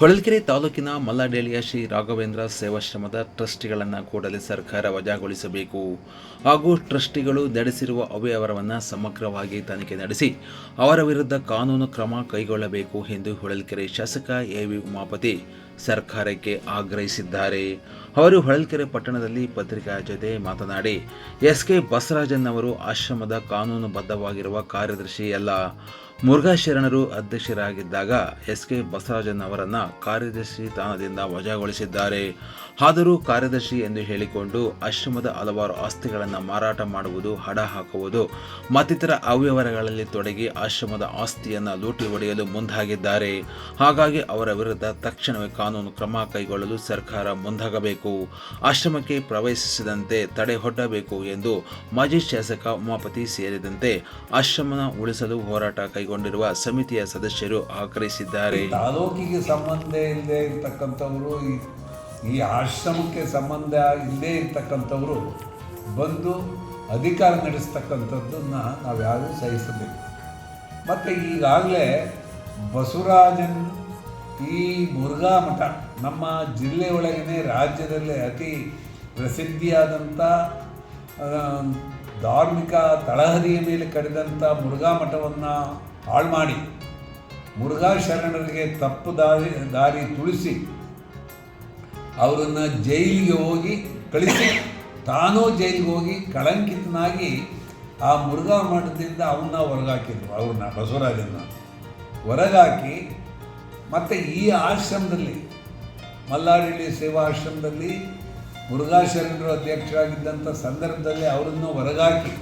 ಹೊಳಲ್ಕೆರೆ ತಾಲೂಕಿನ ಮಲ್ಲಡೇಳಿಯ ಶ್ರೀ ರಾಘವೇಂದ್ರ ಸೇವಾಶ್ರಮದ ಟ್ರಸ್ಟಿಗಳನ್ನು ಕೂಡಲೇ ಸರ್ಕಾರ ವಜಾಗೊಳಿಸಬೇಕು. ಹಾಗೂ ಟ್ರಸ್ಟಿಗಳು ನಡೆಸಿರುವ ಅವ್ಯವಹಾರವನ್ನು ಸಮಗ್ರವಾಗಿ ತನಿಖೆ ನಡೆಸಿ ಅವರ ವಿರುದ್ಧ ಕಾನೂನು ಕ್ರಮ ಕೈಗೊಳ್ಳಬೇಕು ಎಂದು ಹೊಳಲ್ಕೆರೆ ಶಾಸಕ ಎ ವಿ ಉಮಾಪತಿ ಸರ್ಕಾರಕ್ಕೆ ಆಗ್ರಹಿಸಿದ್ದಾರೆ. ಅವರು ಹೊಳಲ್ಕೆರೆ ಪಟ್ಟಣದಲ್ಲಿ ಪತ್ರಿಕಾ ಜೊತೆ ಮಾತನಾಡಿ, ಎಸ್ ಕೆ ಬಸವರಾಜನ್ ಅವರು ಆಶ್ರಮದ ಕಾನೂನುಬದ್ಧವಾಗಿರುವ ಕಾರ್ಯದರ್ಶಿ ಅಲ್ಲ. ಮುರುಘಾ ಶರಣರು ಅಧ್ಯಕ್ಷರಾಗಿದ್ದಾಗ ಎಸ್ ಕೆ ಬಸವರಾಜನ್ ಅವರನ್ನ ಕಾರ್ಯದರ್ಶಿ ಸ್ಥಾನದಿಂದ ವಜಾಗೊಳಿಸಿದ್ದಾರೆ. ಆದರೂ ಕಾರ್ಯದರ್ಶಿ ಎಂದು ಹೇಳಿಕೊಂಡು ಆಶ್ರಮದ ಹಲವಾರು ಆಸ್ತಿಗಳನ್ನು ಮಾರಾಟ ಮಾಡುವುದು ಹಡ ಹಾಕುವುದು, ಮತ್ತಿತರ ಅವ್ಯವಹಾರಗಳಲ್ಲಿ ತೊಡಗಿ ಆಶ್ರಮದ ಆಸ್ತಿಯನ್ನು ಲೂಟಿ ಹೊಡೆಯಲು ಮುಂದಾಗಿದ್ದಾರೆ. ಹಾಗಾಗಿ ಅವರ ವಿರುದ್ಧ ತಕ್ಷಣವೇ ಕಾನೂನು ಕ್ರಮ ಕೈಗೊಳ್ಳಲು ಸರ್ಕಾರ ಮುಂದಾಗಬೇಕು. ಆಶ್ರಮಕ್ಕೆ ಪ್ರವೇಶಿಸದಂತೆ ತಡೆಹೊಡ್ಡಬೇಕು ಎಂದು ಮಾಜಿ ಶಾಸಕ ಉಮಾಪತಿ ಸೇರಿದಂತೆ ಆಶ್ರಮನ ಉಳಿಸಲು ಹೋರಾಟ ಕೈಗೊಂಡಿರುವ ಸಮಿತಿಯ ಸದಸ್ಯರು ಆಗ್ರಹಿಸಿದ್ದಾರೆ. ತಾಲೂಕಿಗೆ ಸಂಬಂಧ ಇಲ್ಲದೆ ಇರ್ತಕ್ಕಂಥವರು, ಈ ಆಶ್ರಮಕ್ಕೆ ಸಂಬಂಧ ಇಲ್ಲದೇ ಇರ್ತಕ್ಕಂಥವರು ಬಂದು ಅಧಿಕಾರ ನಡೆಸ್ತಕ್ಕಂಥದ್ದನ್ನು ನಾವು ಯಾರೂ ಸಹಿಸಬೇಕು. ಮತ್ತು ಈಗಾಗಲೇ ಬಸವರಾಜನ್ ಈ ಮುರುಘಾ ಮಠ ನಮ್ಮ ಜಿಲ್ಲೆ ಒಳಗೇ ರಾಜ್ಯದಲ್ಲೇ ಅತಿ ಪ್ರಸಿದ್ಧಿಯಾದಂಥ ಧಾರ್ಮಿಕ ತಳಹದಿಯ ಮೇಲೆ ಕಡಿದಂಥ ಮುರುಘಾ ಮಠವನ್ನು ಹಾಳು ಮಾಡಿ ಮುರುಘಾ ಶರಣರಿಗೆ ತಪ್ಪು ದಾರಿ ದಾರಿ ತುಳಿಸಿ ಅವರನ್ನು ಜೈಲಿಗೆ ಹೋಗಿ ಕಳಿಸಿ. ತಾನೂ ಜೈಲಿಗೆ ಹೋಗಿ ಕಳಂಕಿತನಾಗಿ ಆ ಮುರುಘಾ ಮಠದಿಂದ ಅವನ್ನ ಹೊರಗಾಕಿದ್ರು, ಅವ್ರನ್ನ ಬಸವರಾಜನ್ನ. ಹೊರಗಾಕಿ ಮತ್ತು ಈ ಆಶ್ರಮದಲ್ಲಿ ಮಲ್ಲಾಡಳ್ಳಿ ಸೇವಾ ಆಶ್ರಮದಲ್ಲಿ ಮುರುಘಾ ಶರಣರು ಅಧ್ಯಕ್ಷರಾಗಿದ್ದಂಥ ಸಂದರ್ಭದಲ್ಲಿ ಅವರನ್ನು ಹೊರಗಾಕಿ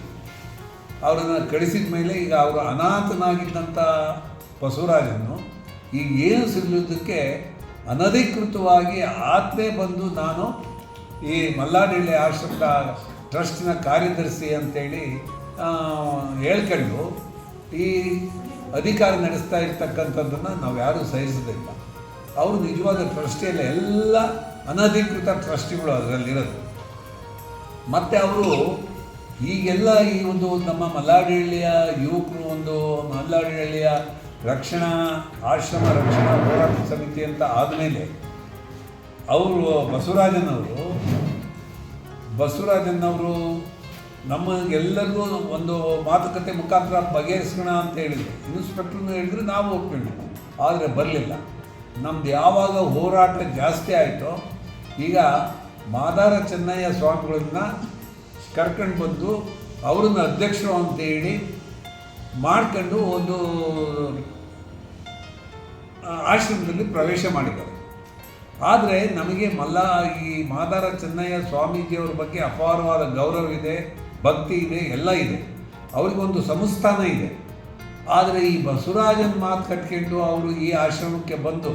ಅವರನ್ನು ಕಳಿಸಿದ ಮೇಲೆ ಈಗ ಅವರು ಅನಾಥನಾಗಿದ್ದಂಥ ಬಸವರಾಜನ್ನು ಈಗ ಏನು ಸಿಗಲಿದ್ದಕ್ಕೆ ಅನಧಿಕೃತವಾಗಿ ಆತ್ಮೆ ಬಂದು ನಾನು ಈ ಮಲ್ಲಾಡಳ್ಳಿ ಆಶ್ರಮದ ಟ್ರಸ್ಟಿನ ಕಾರ್ಯದರ್ಶಿ ಅಂತೇಳಿ ಹೇಳ್ಕೊಂಡು ಈ ಅಧಿಕಾರ ನಡೆಸ್ತಾ ಇರ್ತಕ್ಕಂಥದ್ದನ್ನು ನಾವು ಯಾರೂ ಸಹಿಸೋದಿಲ್ಲ ಅವರು ನಿಜವಾದ ಟ್ರಸ್ಟಿಯಲ್ಲಿ, ಎಲ್ಲ ಅನಧಿಕೃತ ಟ್ರಸ್ಟಿಗಳು ಅದರಲ್ಲಿರೋದು. ಮತ್ತು ಅವರು ಈಗೆಲ್ಲ ಈ ಒಂದು ನಮ್ಮ ಮಲ್ಲಾಡಹಳ್ಳಿಯ ಯುವಕರು ಒಂದು ಮಲ್ಲಾಡಹಳ್ಳಿಯ ರಕ್ಷಣಾ, ಆಶ್ರಮ ರಕ್ಷಣಾ ಹೋರಾಟ ಸಮಿತಿ ಅಂತ ಆದಮೇಲೆ ಅವರು, ಬಸವರಾಜನವರು ಬಸವರಾಜನವರು ನಮಗೆಲ್ಲರಿಗೂ ಒಂದು ಮಾತುಕತೆ ಮುಖಾಂತರ ಬಗೆಹರಿಸೋಣ ಅಂತ ಹೇಳಿದ್ರು. ಇನ್ಸ್ಪೆಕ್ಟ್ರನ್ನು ಹೇಳಿದ್ರು, ನಾವು ಒಪ್ಪಿಕೊಂಡು ಆದರೆ ಬರಲಿಲ್ಲ. ನಮ್ದು ಯಾವಾಗ ಹೋರಾಟ ಜಾಸ್ತಿ ಆಯಿತೋ, ಈಗ ಮಾದಾರ ಚೆನ್ನಯ್ಯ ಸ್ವಾಮಿಗಳನ್ನ ಕರ್ಕೊಂಡು ಬಂದು ಅವ್ರನ್ನ ಅಧ್ಯಕ್ಷರು ಅಂತ ಹೇಳಿ ಮಾಡ್ಕೊಂಡು ಒಂದು ಆಶ್ರಮದಲ್ಲಿ ಪ್ರವೇಶ ಮಾಡಿದ್ದಾರೆ. ಆದರೆ ನಮಗೆ ಮಲ್ಲ, ಈ ಮಾದಾರ ಚೆನ್ನಯ್ಯ ಸ್ವಾಮೀಜಿಯವ್ರ ಬಗ್ಗೆ ಅಪಾರವಾದ ಗೌರವ ಇದೆ, ಭಕ್ತಿ ಇದೆ, ಎಲ್ಲ ಇದೆ. ಅವರಿಗೊಂದು ಸಂಸ್ಥಾನ ಇದೆ. ಆದರೆ ಈ ಬಸವರಾಜನ ಮಾತು ಕಟ್ಕೊಂಡು ಅವರು ಈ ಆಶ್ರಮಕ್ಕೆ ಬಂದು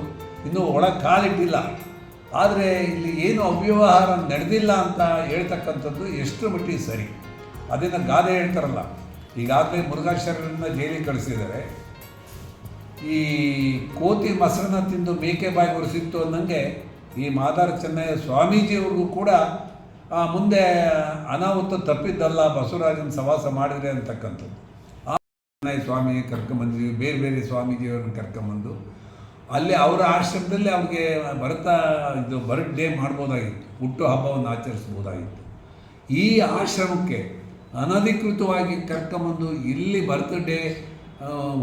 ಇನ್ನೂ ಒಳಗೆ ಕಾಲಿಟ್ಟಿಲ್ಲ. ಆದರೆ ಇಲ್ಲಿ ಏನು ಅವ್ಯವಹಾರ ನಡೆದಿಲ್ಲ ಅಂತ ಹೇಳ್ತಕ್ಕಂಥದ್ದು ಎಷ್ಟು ಮಟ್ಟಿಗೆ ಸರಿ. ಅದನ್ನು ಗಾದೆ ಹೇಳ್ತಾರಲ್ಲ. ಈಗಾಗಲೇ ಮುರುಘಾಶರನ್ನ ಜೈಲಿಗೆ ಕಳಿಸಿದ್ದಾರೆ. ಈ ಕೋತಿ ಮೊಸರನ್ನ ತಿಂದು ಮೇಕೆ ಬಾಯಿ ಒರೆಸಿತ್ತು ಅನ್ನಂಗೆ ಈ ಮಾದಾರ ಚೆನ್ನಯ್ಯ ಸ್ವಾಮೀಜಿಯವ್ರಿಗೂ ಕೂಡ ಮುಂದೆ ಅನಾಹುತ ತಪ್ಪಿದ್ದಲ್ಲ, ಬಸವರಾಜನ ಸವಾಸ ಮಾಡಿದರೆ ಅಂತಕ್ಕಂಥದ್ದು. ಆ, ಚೆನ್ನಯ್ಯ ಸ್ವಾಮಿ ಕರ್ಕೊಂಬಂದ್ವಿ, ಬೇರೆ ಬೇರೆ ಸ್ವಾಮೀಜಿಯವ್ರನ್ನ ಕರ್ಕೊಂಬಂದು. ಅಲ್ಲಿ ಅವರ ಆಶ್ರಮದಲ್ಲಿ ಅವ್ರಿಗೆ ಬರ್ತಾ ಇದು ಬರ್ತ್ಡೇ ಮಾಡ್ಬೋದಾಗಿತ್ತು. ಹುಟ್ಟು ಹಬ್ಬವನ್ನು ಆಚರಿಸ್ಬೋದಾಗಿತ್ತು ಈ ಆಶ್ರಮಕ್ಕೆ ಅನಧಿಕೃತವಾಗಿ ಕರ್ಕೊಂಬಂದು ಇಲ್ಲಿ ಬರ್ತ್ಡೇ ಡೇ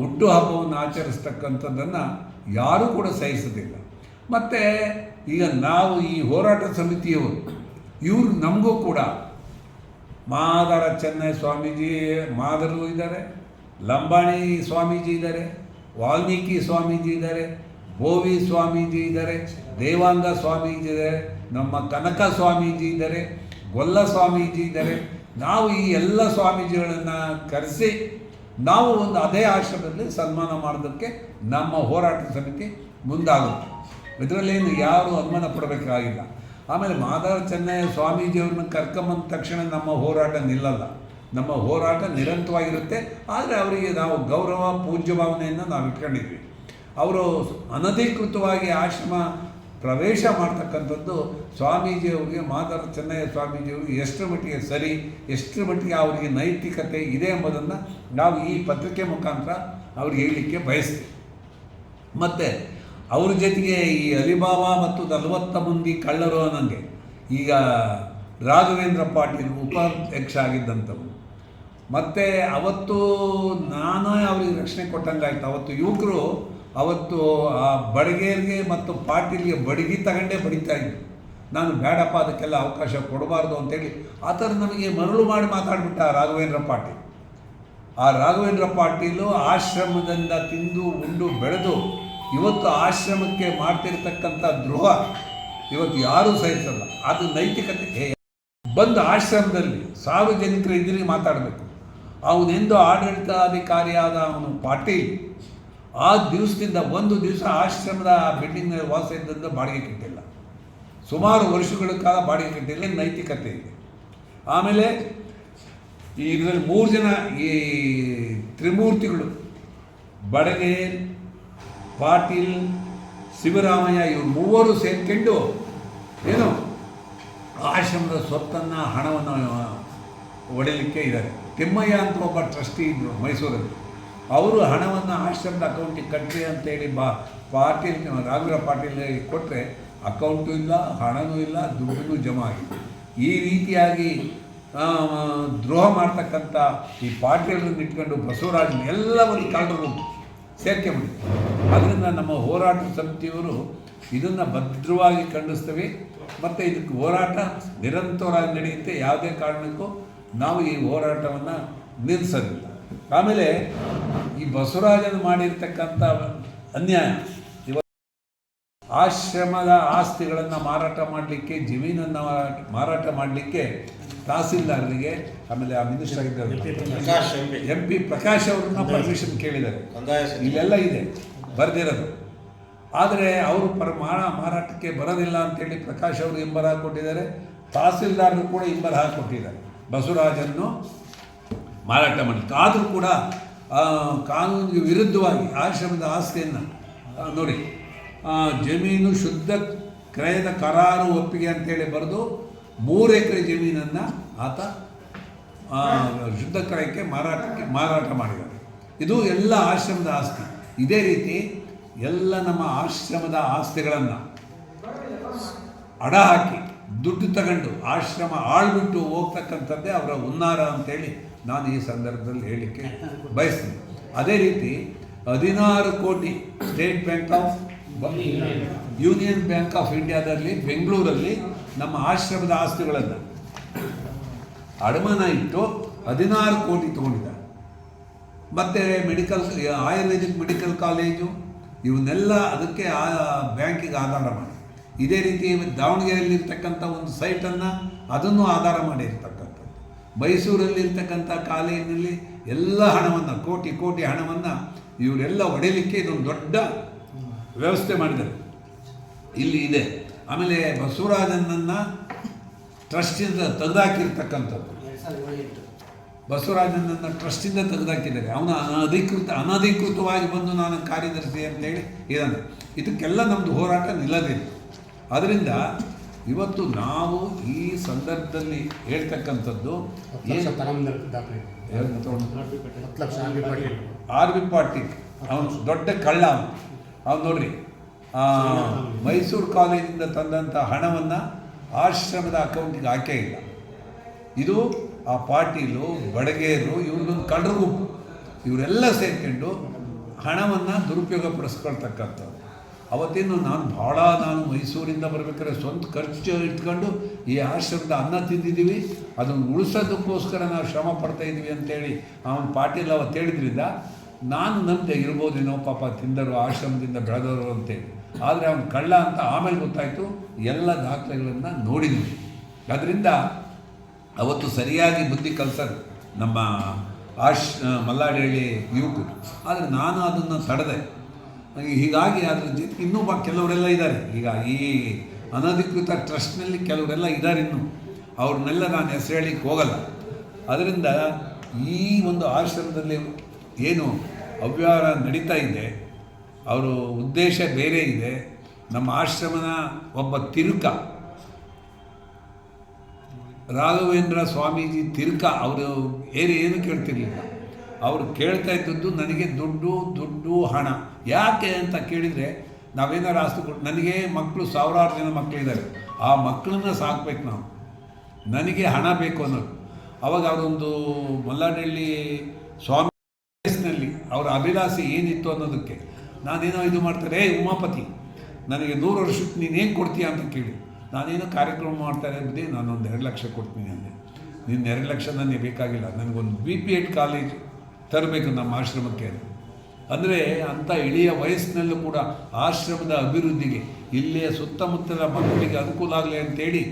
ಹುಟ್ಟು ಹಬ್ಬವನ್ನು ಆಚರಿಸ್ತಕ್ಕಂಥದ್ದನ್ನು ಯಾರೂ ಕೂಡ ಸಹಿಸೋದಿಲ್ಲ. ಮತ್ತು ಈಗ ನಾವು ಈ ಹೋರಾಟ ಸಮಿತಿಯವರು, ಇವರು ನಮಗೂ ಕೂಡ ಮಾದರ ಚೆನ್ನೈ ಸ್ವಾಮೀಜಿ ಮಾದರು ಇದ್ದಾರೆ, ಲಂಬಾಣಿ ಸ್ವಾಮೀಜಿ ಇದ್ದಾರೆ, ವಾಲ್ಮೀಕಿ ಸ್ವಾಮೀಜಿ ಇದ್ದಾರೆ ಬೋವಿ ಸ್ವಾಮೀಜಿ ಇದ್ದಾರೆ, ದೇವಾಂಗ ಸ್ವಾಮೀಜಿ ಇದ್ದಾರೆ, ನಮ್ಮ ಕನಕ ಸ್ವಾಮೀಜಿ ಇದ್ದಾರೆ, ಗೊಲ್ಲ ಸ್ವಾಮೀಜಿ ಇದ್ದಾರೆ. ನಾವು ಈ ಎಲ್ಲ ಸ್ವಾಮೀಜಿಗಳನ್ನು ಕರೆಸಿ ನಾವು ಒಂದು ಅದೇ ಆಶ್ರಮದಲ್ಲಿ ಸನ್ಮಾನ ಮಾಡೋದಕ್ಕೆ ನಮ್ಮ ಹೋರಾಟ ಸಮಿತಿ ಮುಂದಾಗುತ್ತೆ. ಇದರಲ್ಲೇನು ಯಾರು ಅನುಮಾನ ಪಡಬೇಕಾಗಿಲ್ಲ. ಆಮೇಲೆ ಮಾದಾರ ಚೆನ್ನಯ್ಯ ಸ್ವಾಮೀಜಿಯವ್ರನ್ನ ಕರ್ಕೊಂಬಂದ ತಕ್ಷಣ ನಮ್ಮ ಹೋರಾಟ ನಿಲ್ಲಲ್ಲ. ನಮ್ಮ ಹೋರಾಟ ನಿರಂತರವಾಗಿರುತ್ತೆ. ಆದರೆ ಅವರಿಗೆ ನಾವು ಗೌರವ, ಪೂಜ್ಯ ಭಾವನೆಯನ್ನು ನಾವು ಇಟ್ಕೊಂಡಿದ್ವಿ ಅವರು ಅನಧಿಕೃತವಾಗಿ ಆಶ್ರಮ ಪ್ರವೇಶ ಮಾಡ್ತಕ್ಕಂಥದ್ದು ಸ್ವಾಮೀಜಿಯವರಿಗೆ, ಮಾದರ ಚೆನ್ನಯ್ಯ ಸ್ವಾಮೀಜಿಯವರಿಗೆ ಎಷ್ಟರ ಮಟ್ಟಿಗೆ ಸರಿ, ಎಷ್ಟರ ಮಟ್ಟಿಗೆ ಅವರಿಗೆ ನೈತಿಕತೆ ಇದೆ ಎಂಬುದನ್ನು ನಾವು ಈ ಪತ್ರಿಕೆ ಮುಖಾಂತರ ಅವ್ರಿಗೆ ಹೇಳಲಿಕ್ಕೆ ಬಯಸ್ತೀವಿ. ಮತ್ತು ಅವ್ರ ಜೊತೆಗೆ ಈ ಅಲಿಬಾಬಾ ಮತ್ತು ನಲವತ್ತ ಮಂದಿ ಕಳ್ಳರು ಅನ್ನಂಗೆ, ಈಗ ರಾಘವೇಂದ್ರ ಪಾಟೀಲ್ ಉಪಾಧ್ಯಕ್ಷ ಆಗಿದ್ದಂಥವ್ರು. ಮತ್ತು ಅವತ್ತು ನಾನೇ ಅವ್ರಿಗೆ ರಕ್ಷಣೆ ಕೊಟ್ಟಂಗಾಯ್ತು. ಅವತ್ತು ಯುವಕರು ಅವತ್ತು ಆ ಬಡಗೇರಿಗೆ ಮತ್ತು ಪಾಟೀಲ್ಗೆ ಬಡಗಿ ತಗೊಂಡೇ ಬಡಿತಾ ಇದ್ದರು ನಾನು ಬೇಡಪ್ಪ ಅದಕ್ಕೆಲ್ಲ ಅವಕಾಶ ಕೊಡಬಾರ್ದು ಅಂತೇಳಿ ಆ ಥರ ನನಗೆ ಮರಳು ಮಾಡಿ ಮಾತಾಡ್ಬಿಟ್ಟ ರಾಘವೇಂದ್ರ ಪಾಟೀಲ್. ಆ ರಾಘವೇಂದ್ರ ಪಾಟೀಲು ಆಶ್ರಮದಿಂದ ತಿಂದು ಉಂಡು ಬೆಳೆದು ಇವತ್ತು ಆಶ್ರಮಕ್ಕೆ ಮಾಡ್ತಿರ್ತಕ್ಕಂಥ ದ್ರೋಹ ಇವತ್ತು ಯಾರೂ ಸಹಿಸಲ್ಲ. ಅದು ನೈತಿಕತೆ. ಬಂದು ಆಶ್ರಮದಲ್ಲಿ ಸಾರ್ವಜನಿಕರ ಎದುರಿಗೆ ಮಾತಾಡಬೇಕು. ಅವನೆಂದು ಆಡಳಿತಾಧಿಕಾರಿಯಾದ ಅವನು ಪಾಟೀಲ್. ಆ ದಿವಸದಿಂದ ಒಂದು ದಿವಸ ಆಶ್ರಮದ ಬಿಲ್ಡಿಂಗ್ ವಾಸ ಇದ್ದಂಥ ಬಾಡಿಗೆ ಕಟ್ಟಿಲ್ಲ. ಸುಮಾರು ವರ್ಷಗಳ ಕಾಲ ಬಾಡಿಗೆ ಕಟ್ಟಿಲ್ಲ ನೈತಿಕತೆ ಇದೆ. ಆಮೇಲೆ ಇದರಲ್ಲಿ ಮೂರು ಜನ ಈ ತ್ರಿಮೂರ್ತಿಗಳು, ಬಡಗೆ, ಪಾಟೀಲ್, ಶಿವರಾಮಯ್ಯ, ಇವರು ಮೂವರು ಸೇರ್ಕೊಂಡು ಏನು ಆಶ್ರಮದ ಸ್ವತ್ತನ್ನು ಹಣವನ್ನು ಒಡೆಯಲಿಕ್ಕೆ ಇದ್ದಾರೆ. ತಿಮ್ಮಯ್ಯ ಅಂತ ಒಬ್ಬ ಟ್ರಸ್ಟಿ ಇದ್ದರು ಮೈಸೂರಲ್ಲಿ. ಅವರು ಹಣವನ್ನು ಆಶ್ರಮದ ಅಕೌಂಟಿಗೆ ಕಟ್ಟಿ ಅಂತೇಳಿ ಬಾ, ಪಾಟೀಲ್, ರಾಘವೇಂದ್ರ ಪಾಟೀಲ್ ಕೊಟ್ಟರೆ ಅಕೌಂಟು ಇಲ್ಲ, ಹಣನೂ ಇಲ್ಲ, ದುಡ್ಡು ಜಮಾ ಆಗಿದೆ ಈ ರೀತಿಯಾಗಿ ದ್ರೋಹ ಮಾಡ್ತಕ್ಕಂಥ ಈ ಪಾಟೀಲರನ್ನು ಇಟ್ಕೊಂಡು ಬಸವರಾಜನ ಎಲ್ಲವನ್ನು ಕಳ್ಳರು ಸೇರ್ಕೊಂಬಿಡಿ ಅದರಿಂದ ನಮ್ಮ ಹೋರಾಟ ಸಮಿತಿಯವರು ಇದನ್ನು ಭದ್ರವಾಗಿ ಖಂಡಿಸ್ತೇವೆ. ಮತ್ತು ಇದಕ್ಕೆ ಹೋರಾಟ ನಿರಂತರವಾಗಿ ನಡೆಯುತ್ತೆ. ಯಾವುದೇ ಕಾರಣಕ್ಕೂ ನಾವು ಈ ಹೋರಾಟವನ್ನು ನಿಲ್ಲಿಸೋದಿಲ್ಲ ಆಮೇಲೆ ಈ ಬಸವರಾಜನ ಮಾಡಿರ್ತಕ್ಕಂಥ ಅನ್ಯಾಯ. ಇವತ್ತು ಆಶ್ರಮದ ಆಸ್ತಿಗಳನ್ನು ಮಾರಾಟ ಮಾಡಲಿಕ್ಕೆ ಜಮೀನನ್ನು ಮಾರಾಟ ಮಾಡಲಿಕ್ಕೆ ತಹಸೀಲ್ದಾರರಿಗೆ ಆಮೇಲೆ ಆ ಮಿನಿಸ್ಟರ್ ಆಗಿದ್ದಾರೆ ಪ್ರಕಾಶ್. M P. ಪ್ರಕಾಶ್ ಅವ್ರನ್ನ ಪರ್ಮಿಷನ್ ಕೇಳಿದ್ದಾರೆ. ಇಲ್ಲೆಲ್ಲ ಇದೆ ಬರೆದಿರೋದು. ಆದರೆ ಅವರು ಪರ ಮಾರ ಮಾರಾಟಕ್ಕೆ ಬರೋದಿಲ್ಲ ಅಂತೇಳಿ ಪ್ರಕಾಶ್ ಅವರು ಇಂಬರ ಹಾಕ್ಕೊಟ್ಟಿದ್ದಾರೆ ತಹಸೀಲ್ದಾರರು ಕೂಡ ಇಂಬರ ಹಾಕ್ಕೊಟ್ಟಿದ್ದಾರೆ ಬಸವರಾಜನ್ನು ಮಾರಾಟ ಮಾಡಲಿಕ್ಕೆ. ಆದರೂ ಕೂಡ ಕಾನೂನಿಗೆ ವಿರುದ್ಧವಾಗಿ ಆಶ್ರಮದ ಆಸ್ತಿಯನ್ನು ನೋಡಿ ಜಮೀನು ಶುದ್ಧ ಕ್ರಯದ ಕರಾರು ಒಪ್ಪಿಗೆ ಅಂತೇಳಿ ಬರೆದು ಮೂರು ಎಕರೆ ಜಮೀನನ್ನು ಆತ ಶುದ್ಧ ಕ್ರಯಕ್ಕೆ ಮಾರಾಟಕ್ಕೆ, ಮಾರಾಟ ಮಾಡಿದ್ದಾರೆ ಇದು ಎಲ್ಲ ಆಶ್ರಮದ ಆಸ್ತಿ. ಇದೇ ರೀತಿ ಎಲ್ಲ ನಮ್ಮ ಆಶ್ರಮದ ಆಸ್ತಿಗಳನ್ನು ಅಡ ಹಾಕಿ ದುಡ್ಡು ತಗೊಂಡು ಆಶ್ರಮ ಆಳ್ಬಿಟ್ಟು ಹೋಗ್ತಕ್ಕಂಥದ್ದೇ ಅವರ ಹುನ್ನಾರ ಅಂತೇಳಿ ನಾನು ಈ ಸಂದರ್ಭದಲ್ಲಿ ಹೇಳಲಿಕ್ಕೆ ಬಯಸ್ತೀನಿ. ಅದೇ ರೀತಿ ಹದಿನಾರು ಕೋಟಿ State Bank of Union Bank of ಇಂಡಿಯಾದಲ್ಲಿ ಬೆಂಗಳೂರಲ್ಲಿ ನಮ್ಮ ಆಶ್ರಮದ ಆಸ್ತಿಗಳನ್ನು ಅಡಮಾನ ಇಟ್ಟು ಹದಿನಾರು ಕೋಟಿ ತಗೊಂಡಿದ್ದಾರೆ. ಮತ್ತು ಮೆಡಿಕಲ್ ಆಯುರ್ವೇದಿಕ್ ಮೆಡಿಕಲ್ ಕಾಲೇಜು ಇವನ್ನೆಲ್ಲ ಅದಕ್ಕೆ ಆ ಬ್ಯಾಂಕಿಗೆ ಆಧಾರ ಮಾಡಿ. ಇದೇ ರೀತಿ ದಾವಣಗೆರೆಯಲ್ಲಿರ್ತಕ್ಕಂಥ ಒಂದು ಸೈಟನ್ನು ಅದನ್ನು ಆಧಾರ ಮಾಡಿರ್ತಕ್ಕಂಥದ್ದು ಮೈಸೂರಲ್ಲಿರ್ತಕ್ಕಂಥ ಕಾಲೇಜಿನಲ್ಲಿ ಎಲ್ಲ ಹಣವನ್ನು, ಕೋಟಿ ಕೋಟಿ ಹಣವನ್ನು ಇವರೆಲ್ಲ ಹೊಡೆಯಲಿಕ್ಕೆ ಇದೊಂದು ದೊಡ್ಡ ವ್ಯವಸ್ಥೆ ಮಾಡಿದ್ದಾರೆ. ಇಲ್ಲಿ ಇದೆ. ಆಮೇಲೆ ಬಸವರಾಜನನ್ನು ಟ್ರಸ್ಟಿಂದ ತೆಗೆದಾಕಿರ್ತಕ್ಕಂಥದ್ದು. ಬಸವರಾಜನನ್ನು ಟ್ರಸ್ಟಿಂದ ತೆಗೆದಾಕಿದ್ದಾರೆ. ಅವನ ಅನಧಿಕೃತ, ಅನಧಿಕೃತವಾಗಿ ಬಂದು ನಾನು ಕಾರ್ಯದರ್ಶಿ ಅಂತೇಳಿ ಇದ್ದಾನೆ ಇದಕ್ಕೆಲ್ಲ ನಮ್ಮದು ಹೋರಾಟ ನಿಲ್ಲದಿಲ್ಲ ಅದರಿಂದ ಇವತ್ತು ನಾವು ಈ ಸಂದರ್ಭದಲ್ಲಿ ಹೇಳ್ತಕ್ಕಂಥದ್ದು ಆರ್ ಬಿ ಪಾಟೀಲ್. ಅವನು ದೊಡ್ಡ ಕಳ್ಳ ಅವನು. ಅವ್ನು ನೋಡ್ರಿ ಆ, ಮೈಸೂರು ಕಾಲೇಜಿಂದ ತಂದಂಥ ಹಣವನ್ನು ಆಶ್ರಮದ ಅಕೌಂಟಿಗೆ ಹಾಕೇ ಇಲ್ಲ. ಇದು ಆ ಪಾಟೀಲು ಬಡಗೇರು ಇವ್ರಿಗೊಂದು ಕಳ್ಳರು ಇವರೆಲ್ಲ ಸೇರ್ಕೊಂಡು ಹಣವನ್ನು ದುರುಪಯೋಗ ಪಡಿಸ್ಕೊಳ್ತಕ್ಕಂಥವ್ರು. ಅವತ್ತೇನು ನಾನು ಭಾಳ ನಾನು ಮೈಸೂರಿಂದ ಬರಬೇಕಾದ್ರೆ ಸ್ವಂತ ಖರ್ಚು ಇಟ್ಕೊಂಡು ಈ ಆಶ್ರಮದ ಅನ್ನ ತಿಂದಿದ್ದೀವಿ, ಅದನ್ನು ಉಳಿಸೋದಕ್ಕೋಸ್ಕರ ನಾವು ಶ್ರಮ ಪಡ್ತಾ ಇದ್ದೀವಿ ಅಂತೇಳಿ ಅವನು ಪಾಟೀಲ್ ಅವತ್ತು ಹೇಳಿದ್ರಿಂದ ನಾನು ನಂಬಿದೆ ಇರ್ಬೋದೇನೋ ಪಾಪ ತಿಂದರು ಆಶ್ರಮದಿಂದ ಬೆಳೆದವರು ಅಂತೇಳಿ. ಆದರೆ ಅವನು ಕಳ್ಳ ಅಂತ ಆಮೇಲೆ ಗೊತ್ತಾಯಿತು, ಎಲ್ಲ ದಾಖಲೆಗಳನ್ನು ನೋಡಿದ್ವಿ. ಅದರಿಂದ ಅವತ್ತು ಸರಿಯಾಗಿ ಬುದ್ಧಿ ಕಲಿಸೋದು ನಮ್ಮ ಆಶ್ ಮಲ್ಲಾಡೇಳಿ ಯುವಕರು. ಆದರೆ ನಾನು ಅದನ್ನು ತಡೆದೆ. ಹೀಗಾಗಿ ಅದ್ರ ಜೊತೆ ಇನ್ನೂ ಬ ಕೆಲವರೆಲ್ಲ ಇದ್ದಾರೆ. ಈಗ ಈ ಅನಧಿಕೃತ ಟ್ರಸ್ಟ್ನಲ್ಲಿ ಕೆಲವರೆಲ್ಲ ಇದ್ದಾರೆ ಇನ್ನು. ಅವ್ರನ್ನೆಲ್ಲ ನಾನು ಹೆಸರು ಹೇಳಿಕ್ಕೆ ಹೋಗಲ್ಲ. ಅದರಿಂದ ಈ ಒಂದು ಆಶ್ರಮದಲ್ಲಿ ಏನು ಅವ್ಯವಹಾರ ನಡೀತಾ ಇದೆ, ಅವರ ಉದ್ದೇಶ ಬೇರೆ ಇದೆ. ನಮ್ಮ ಆಶ್ರಮನ ಒಬ್ಬ ತಿರುಕ, ರಾಘವೇಂದ್ರ ಸ್ವಾಮೀಜಿ ತಿರುಕ, ಅವರು ಏನು ಏನು ಕೇಳ್ತಿರ್ಲಿಲ್ಲ. ಅವರು ಕೇಳ್ತಾ ಇದ್ದದ್ದು ನನಗೆ ದುಡ್ಡು ದುಡ್ಡು, ಹಣ. ಯಾಕೆ ಅಂತ ಕೇಳಿದರೆ ನಾವೇನಾರು ಆಸ್ತಿ ಕೊಟ್ಟು, ನನಗೆ ಮಕ್ಕಳು ಸಾವಿರಾರು ಜನ ಮಕ್ಕಳಿದ್ದಾರೆ ಆ ಮಕ್ಕಳನ್ನ ಸಾಕ್ಬೇಕು ನಾವು. ನನಗೆ ಹಣ ಬೇಕು ಅನ್ನೋದು. ಅವಾಗ ಅವರೊಂದು ಮಲ್ಲಾಡಳ್ಳಿ ಸ್ವಾಮಿ ಅವರ ಅಭಿಲಾಷೆ ಏನಿತ್ತು ಅನ್ನೋದಕ್ಕೆ ನಾನೇನೋ ಇದು ಮಾಡ್ತಾರೆ ಏ ಉಮಾಪತಿ, ನನಗೆ ನೂರು ವರ್ಷಕ್ಕೆ ನೀನು ಏನು ಕೊಡ್ತೀಯ ಅಂತ ಕೇಳಿ. ನಾನೇನು ಕಾರ್ಯಕ್ರಮ ಮಾಡ್ತಾರೆ ನಾನು ನಾನೊಂದು ಎರಡು ಲಕ್ಷ ಕೊಡ್ತೀನಿ ಅಂದೆ. ನಿನ್ನ ಎರಡು ಲಕ್ಷ ನನಗೆ ಬೇಕಾಗಿಲ್ಲ. ನನಗೊಂದು ಬಿ ಪಿ ಎಡ್ ಕಾಲೇಜ್ ತರಬೇಕು ನಮ್ಮ ಆಶ್ರಮಕ್ಕೆ ಅಂದರೆ ಅಂಥ ಇಳಿಯ ವಯಸ್ಸಿನಲ್ಲೂ ಕೂಡ ಆಶ್ರಮದ ಅಭಿವೃದ್ಧಿಗೆ ಇಲ್ಲಿಯ ಸುತ್ತಮುತ್ತಲ ಮಕ್ಕಳಿಗೆ ಅನುಕೂಲ ಆಗಲಿ ಅಂತೇಳಿ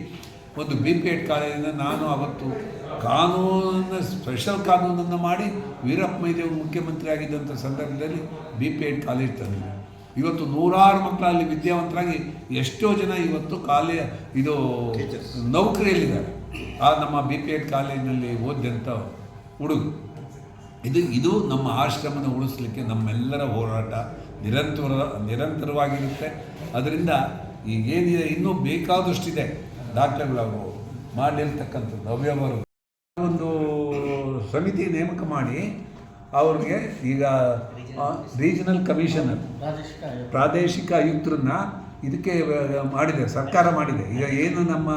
ಒಂದು ಬಿ ಪಿ ಎಡ್ ಕಾಲೇಜಿನ ನಾನು ಅವತ್ತು ಕಾನೂನನ್ನು ಸ್ಪೆಷಲ್ ಕಾನೂನನ್ನು ಮಾಡಿ ವೀರಪ್ಪ ಮೈದೇವ್ ಮುಖ್ಯಮಂತ್ರಿ ಆಗಿದ್ದಂಥ ಸಂದರ್ಭದಲ್ಲಿ ಬಿ ಪಿ ಎಡ್ ಕಾಲೇಜ್ ತಂದೆ. ಇವತ್ತು ನೂರಾರು ಮಕ್ಕಳು ಅಲ್ಲಿ ವಿದ್ಯಾವಂತರಾಗಿ ಎಷ್ಟೋ ಜನ ಇವತ್ತು ಕಾಲೇ ಇದು ನೌಕರಿಯಲ್ಲಿದ್ದಾರೆ. ಆ ನಮ್ಮ ಬಿ ಪಿ ಎಡ್ ಕಾಲೇಜಿನಲ್ಲಿ ಓದಿದಂಥ ಹುಡುಗ. ಇದು ಇದು ನಮ್ಮ ಆಶ್ರಮನ ಉಳಿಸ್ಲಿಕ್ಕೆ ನಮ್ಮೆಲ್ಲರ ಹೋರಾಟ ನಿರಂತರ ನಿರಂತರವಾಗಿರುತ್ತೆ. ಅದರಿಂದ ಈಗೇನಿದೆ, ಇನ್ನೂ ಬೇಕಾದಷ್ಟಿದೆ. ಡಾಕ್ಟರ್ಗಳವರು ಮಾಡಿರ್ತಕ್ಕಂಥದ್ದು ಅವ್ಯವಹಾರ ಒಂದು ಸಮಿತಿ ನೇಮಕ ಮಾಡಿ ಅವ್ರಿಗೆ ಈಗ ರೀಜನಲ್ ಕಮಿಷನರ್, ಪ್ರಾದೇಶಿಕ ಆಯುಕ್ತರನ್ನ ಇದಕ್ಕೆ ಮಾಡಿದೆ, ಸರ್ಕಾರ ಮಾಡಿದೆ. ಈಗ ಏನು ನಮ್ಮ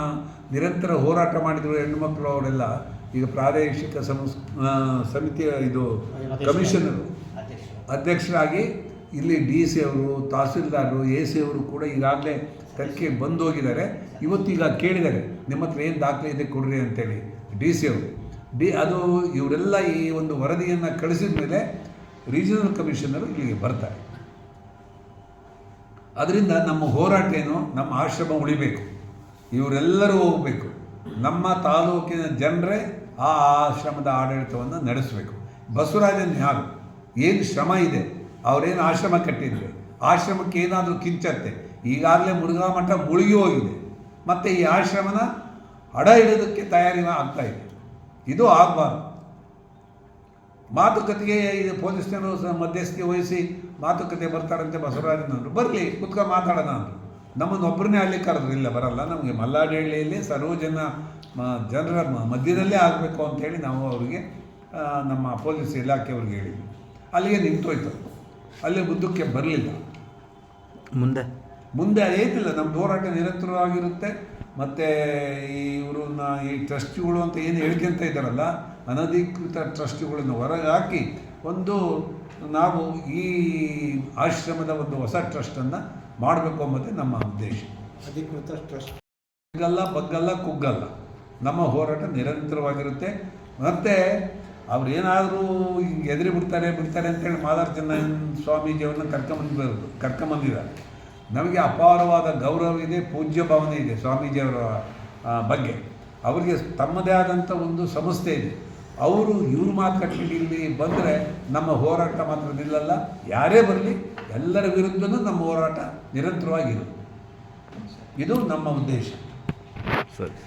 ನಿರಂತರ ಹೋರಾಟ ಮಾಡಿದ್ರು ಹೆಣ್ಣುಮಕ್ಕಳು ಅವರೆಲ್ಲ ಈಗ ಪ್ರಾದೇಶಿಕ ಸಂಸ್ ಸಮಿತಿಯ ಇದು ಕಮಿಷನರು. ಅಧ್ಯಕ್ಷರಾಗಿ ಇಲ್ಲಿ ಡಿ ಸಿ ಅವರು ತಹಸೀಲ್ದಾರರು ಎ ಸಿ ಅವರು ಕೂಡ ಈಗಾಗಲೇ ತನಿಖೆ ಬಂದು ಹೋಗಿದ್ದಾರೆ ಇವತ್ತು ಈಗ ಕೇಳಿದ್ದಾರೆ ನಿಮ್ಮ ಹತ್ರ ಏನು ದಾಖಲೆ ಇದೆ ಕೊಡ್ರಿ ಅಂತೇಳಿ ಡಿ ಸಿ ಅವರು. ಡಿ ಅದು ಇವರೆಲ್ಲ ಈ ಒಂದು ವರದಿಯನ್ನು ಕಳಿಸಿದ ಮೇಲೆ ರೀಜನಲ್ ಕಮಿಷನರು ಇಲ್ಲಿಗೆ ಬರ್ತಾರೆ. ಅದರಿಂದ ನಮ್ಮ ಹೋರಾಟ ಏನು? ನಮ್ಮ ಆಶ್ರಮ ಉಳಿಬೇಕು. ಇವರೆಲ್ಲರೂ ಹೋಗಬೇಕು. ನಮ್ಮ ತಾಲೂಕಿನ ಜನರೇ ಆ ಆಶ್ರಮದ ಆಡಳಿತವನ್ನು ನಡೆಸಬೇಕು. ಬಸವರಾಜನ್ ಯಾರು? ಏನು ಶ್ರಮ ಇದೆ? ಅವರೇನು ಆಶ್ರಮ ಕಟ್ಟಿದ್ರು? ಆಶ್ರಮಕ್ಕೆ ಏನಾದರೂ ಕಿಂಚತ್ತೆ? ಈಗಾಗಲೇ ಮುರುಘಾ ಮಠ ಮುಳುಗಿ ಹೋಗಿದೆ. ಮತ್ತು ಈ ಆಶ್ರಮನ ಅಡ ಇಡೋದಕ್ಕೆ ತಯಾರಿನ ಆಗ್ತಾ ಇದೆ. ಇದು ಆಗಬಾರ್ದು. ಮಾತುಕತೆಗೆ ಇದು ಪೊಲೀಸ್ನವರು ಮಧ್ಯಸ್ಥಿಕೆ ವಹಿಸಿ ಮಾತುಕತೆ ಬರ್ತಾರಂತೆ ಬಸವರಾಜನವರು. ಬರಲಿ ಕುತ್ಕೊಂಡು ಮಾತಾಡೋಣ ಅಂದರು ನಮ್ಮನ್ನು ಒಬ್ಬರನ್ನೇ ಅಲ್ಲಿ ಕರೆದ್ರು ಇಲ್ಲ ಬರಲ್ಲ. ನಮಗೆ ಮಲ್ಲಾಡಹಳ್ಳಿಯಲ್ಲಿ ಸರ್ವಜನ ಜನರ ಮಧ್ಯದಲ್ಲೇ ಆಗಬೇಕು ಅಂತೇಳಿ ನಾವು ಅವರಿಗೆ ನಮ್ಮ ಪೊಲೀಸ್ ಇಲಾಖೆಯವ್ರಿಗೆ ಹೇಳಿದ್ವಿ. ಅಲ್ಲಿಗೆ ನಿಂತೋಯ್ತು. ಅಲ್ಲಿ ಬುದ್ಧಕ್ಕೆ ಬರಲಿಲ್ಲ. ಮುಂದೆ? ಮುಂದೆ ಏನಿಲ್ಲ ನಮ್ಮ ಹೋರಾಟ ನಿರಂತರವಾಗಿರುತ್ತೆ. ಮತ್ತು ಇವ್ರನ್ನ ಈ ಟ್ರಸ್ಟಿಗಳು ಅಂತ ಏನು ಹೇಳ್ಕೊಂತ ಇದ್ದಾರಲ್ಲ ಅನಧಿಕೃತ ಟ್ರಸ್ಟಿಗಳನ್ನು ಹೊರಗೆ ಹಾಕಿ ಒಂದು ನಾವು ಈ ಆಶ್ರಮದ ಒಂದು ಹೊಸ ಟ್ರಸ್ಟನ್ನು ಮಾಡಬೇಕು ಅನ್ನೋದೇ ನಮ್ಮ ಉದ್ದೇಶ. ಅಧಿಕೃತ ಟ್ರಸ್ಟ್. ಬಗ್ಗಲ್ಲ ಬಗ್ಗಲ್ಲ ಕುಗ್ಗಲ್ಲ. ನಮ್ಮ ಹೋರಾಟ ನಿರಂತರವಾಗಿರುತ್ತೆ. ಮತ್ತು ಅವ್ರು ಏನಾದರೂ ಹಿಂಗೆ ಎದುರಿ ಬಿಡ್ತಾರೆ ಬಿಡ್ತಾರೆ ಅಂತೇಳಿ ಮಾದಾರ್ಜನ ಸ್ವಾಮೀಜಿಯವ್ರನ್ನ ಕರ್ಕೊಂಬಂದಿರೋದು ಕರ್ಕೊಂಬಂದಿದ್ದಾರೆ. ನಮಗೆ ಅಪಾರವಾದ ಗೌರವ ಇದೆ ಪೂಜ್ಯ ಭಾವನೆ ಇದೆ ಸ್ವಾಮೀಜಿಯವರ ಬಗ್ಗೆ. ಅವರಿಗೆ ತಮ್ಮದೇ ಆದಂಥ ಒಂದು ಸಂಸ್ಥೆ ಇದೆ. ಅವರು ಇವ್ರ ಮಾತುಕಟ್ಟೆ ಇಲ್ಲಿ ಬಂದರೆ ನಮ್ಮ ಹೋರಾಟ ಮಾತ್ರ ನಿಲ್ಲಲ್ಲ. ಯಾರೇ ಬರಲಿ ಎಲ್ಲರ ವಿರುದ್ಧವೂ ನಮ್ಮ ಹೋರಾಟ ನಿರಂತರವಾಗಿರುತ್ತೆ. ಇದು ನಮ್ಮ ಉದ್ದೇಶ. ಸರಿ.